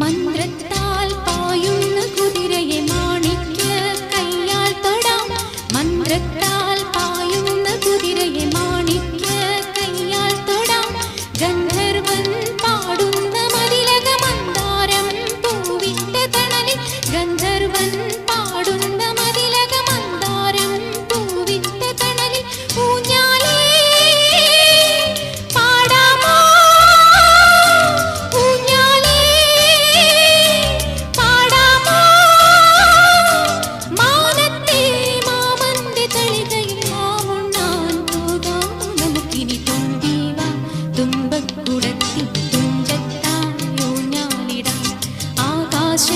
മന്ത്രത്താൽ പായുന്ന കുതിരയെ മാണിക്ക് കയ്യാൽ തൊടാം. മന്ത്രത്താൽ പായുന്ന കുതിരയെ മാണിക്ക് കയ്യാൽ തൊടാം. ഗന്ധർവൻ പാടുന്ന മതിലക പൂവിട്ട തണലിൽ ഗന്ധർവൻ തുമ്പക്കുടത്തിൽ തുഞ്ചത്തായോ ഞാനിടാം. ആകാശ